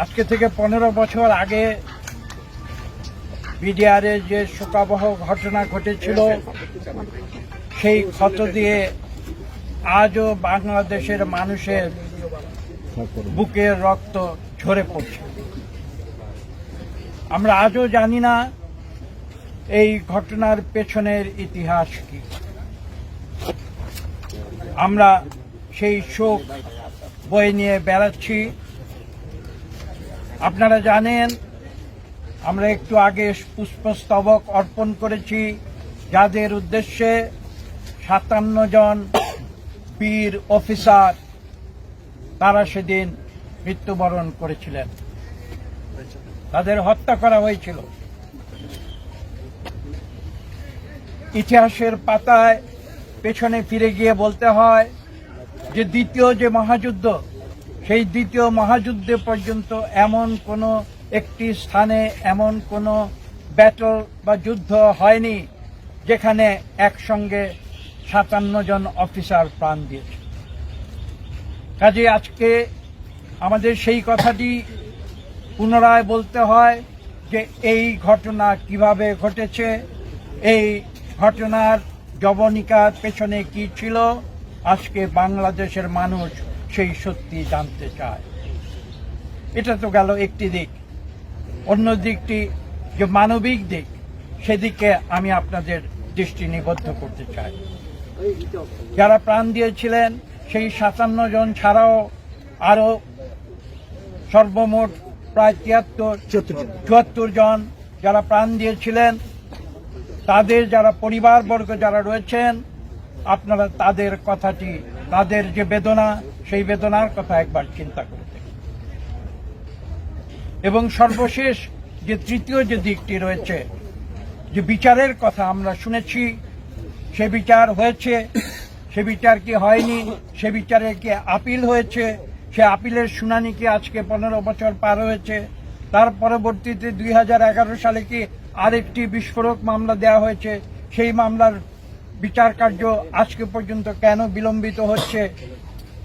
আজকে থেকে পনেরো বছর আগে বিডিআরে যে শোকাবহ ঘটনা ঘটেছিল, সেই ক্ষত দিয়ে আজও বাংলাদেশের মানুষের বুকের রক্ত ঝরে পড়ছে। আমরা আজও জানি না এই ঘটনার পেছনের ইতিহাস কি। আমরা সেই শোক বয়ে নিয়ে বেড়াচ্ছি। আপনারা জানেন, আমরা একটু আগে পুষ্পস্তবক অর্পণ করেছি, যাদের উদ্দেশ্যে সাতান্ন জন বীর অফিসার, তারা সেদিন মৃত্যুবরণ করেছিলেন। তাদের হত্যা করা হয়েছিল। ইতিহাসের পাতায় পেছনে ফিরে গিয়ে বলতে হয় যে দ্বিতীয় যে মহাযুদ্ধ সেই দ্বিতীয় যুদ্ধে পর্যন্ত এমন কোনো একটি স্থানে এমন কোনো ব্যাটল বা যুদ্ধ হয়নি যেখানে একসঙ্গে সাতান্ন জন অফিসার প্রাণ দিয়েছে। কাজে আজকে আমাদের সেই কথাটি পুনরায় বলতে হয় যে এই ঘটনা কীভাবে ঘটেছে, এই ঘটনার জবনিকার পেছনে কি ছিল, আজকে বাংলাদেশের মানুষ সেই সত্যি জানতে চায়। এটা তো গেল একটি দিক। অন্য দিকটি যে মানবিক দিক সেদিকে আমি আপনাদের দৃষ্টি নিবদ্ধ করতে চাই। যারা প্রাণ দিয়েছিলেন সেই সাতান্ন জন ছাড়াও আরও সর্বমোট প্রায় তিয়াত্তর চুয়াত্তর জন যারা প্রাণ দিয়েছিলেন তাদের যারা পরিবারবর্গ যারা রয়েছেন আপনারা তাদের কথাটি তাদের যে বেদনা সেই বেদনার কথা একবার চিন্তা করে দেখুন। এবং সর্বশেষ যে তৃতীয় যে দিকটি রয়েছে, যে বিচারের কথা আমরা শুনেছি, সে বিচার হয়েছে, সে বিচার কি হয়নি, সে বিচারে কি আপিল হয়েছে, সে আপিলের শুনানি কি আজকে পনেরো বছর পার হয়েছে, তার পরবর্তীতে দুই হাজার এগারো সালে কি আরেকটি বিস্ফোরক মামলা দেওয়া হয়েছে, সেই মামলার বিচার কার্য আজকে পর্যন্ত কেন বিলম্বিত হচ্ছে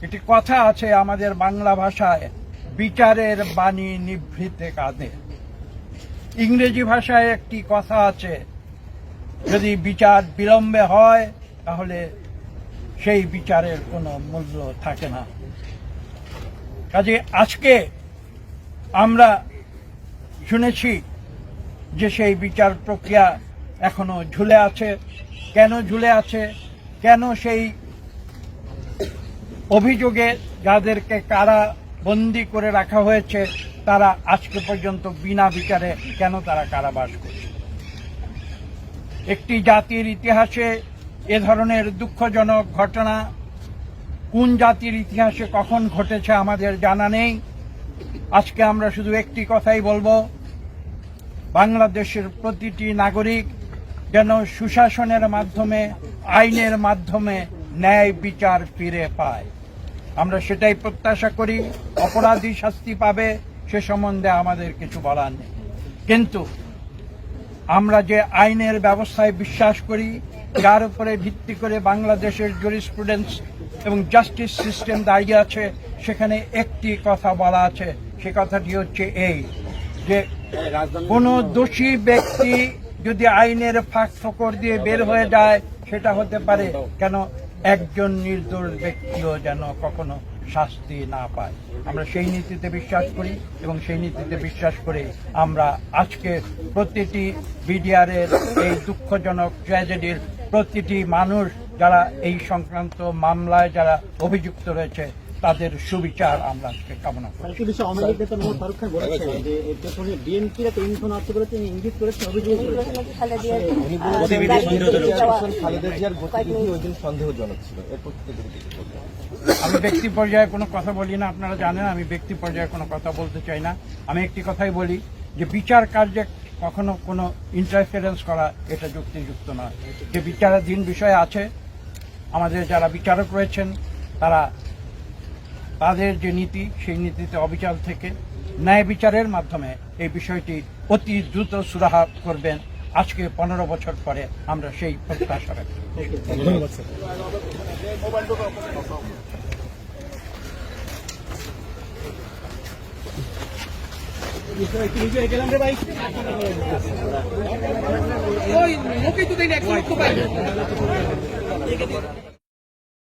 একটি কথা আছে আমাদের বাংলা ভাষায়, বিচারের বাণী নিভৃতে কাঁধে। ইংরেজি ভাষায় একটি কথা আছে, যদি বিচার বিলম্বে হয়, তাহলে সেই বিচারের কোনো মূল্য থাকে না। কাজে আজকে আমরা শুনেছি যে সেই বিচার প্রক্রিয়া এখনও ঝুলে আছে। কেন ঝুলে আছে? কেন সেই অভিযোগে যাদেরকে কারা বন্দি করে রাখা হয়েছে, তারা আজকে পর্যন্ত বিনা বিচারে কেন তারা কারাবাস করছে? একটি জাতির ইতিহাসে এ ধরনের দুঃখজনক ঘটনা কোন জাতির ইতিহাসে কখন ঘটেছে আমাদের জানা নেই। আজকে আমরা শুধু একটি কথাই বলব, বাংলাদেশের প্রতিটি নাগরিক যেন সুশাসনের মাধ্যমে, আইনের মাধ্যমে ন্যায় বিচার ফিরে পায়। আমরা সেটাই প্রত্যাশা করি, অপরাধী শাস্তি পাবে, সে সম্বন্ধে আমাদের কিছু বলার নেই। কিন্তু আমরা যে আইনের ব্যবস্থায় বিশ্বাস করি, যার উপরে ভিত্তি করে বাংলাদেশের জুরিস্প্রুডেন্স এবং জাস্টিস সিস্টেম দাঁড়িয়ে আছে, সেখানে একটি কথা বলা আছে, সে কথাটি হচ্ছে এই, যে কোনো দোষী ব্যক্তি যদি আইনের ফাঁক ফকর দিয়ে বের হয়ে যায়, সেটা হতে পারে। কেন? একজন নির্দোষ ব্যক্তিও যেন কখনো শাস্তি না পায়। আমরা সেই নীতিতে বিশ্বাস করি এবং সেই নীতিতে বিশ্বাস করে আমরা আজকে প্রতিটি বিডিআরের এই দুঃখজনক ট্র্যাজেডির প্রতিটি মানুষ যারা এই সংক্রান্ত মামলায় যারা অভিযুক্ত রয়েছে তাদের সুবিচার আমরা আজকে কামনা করি। আরেকটি বিষয় আওয়ামী লীগ নেতা মোহাম্মদ ফারুক খান বলেছেন যে এর পেছনে বিএনপির একটা ইন্ধনার্থ করেছে তিনি ইঙ্গিত করেছেন অভিযোগ করেছেন। উনি বলেছেন খালেদা জিয়ার গতিবিধি ওই দিন সন্দেহজনক ছিল এর প্রত্যেক আমি ব্যক্তি পর্যায়ে কোনো কথা বলি না আপনারা জানেন আমি ব্যক্তি পর্যায়ে কোনো কথা বলতে চাই না। আমি একটি কথাই বলি যে বিচার কার্যে কখনো কোনো ইন্টারফারেন্স করা এটা যুক্তিযুক্ত নয়। যে বিচারাধীন বিষয় আছে আমাদের যারা বিচারক রয়েছেন তারা তাদের যে নীতি সেই নীতিতে অবিচার থেকে ন্যায় বিচারের মাধ্যমে এই বিষয়টি অতি দ্রুত সুরাহা করবেন। আজকে পনেরো বছর পরে আমরা সেই প্রত্যাশা রাখি। ধন্যবাদ ওই মুখেই তো দেয়নি একশো লক্ষ পাই।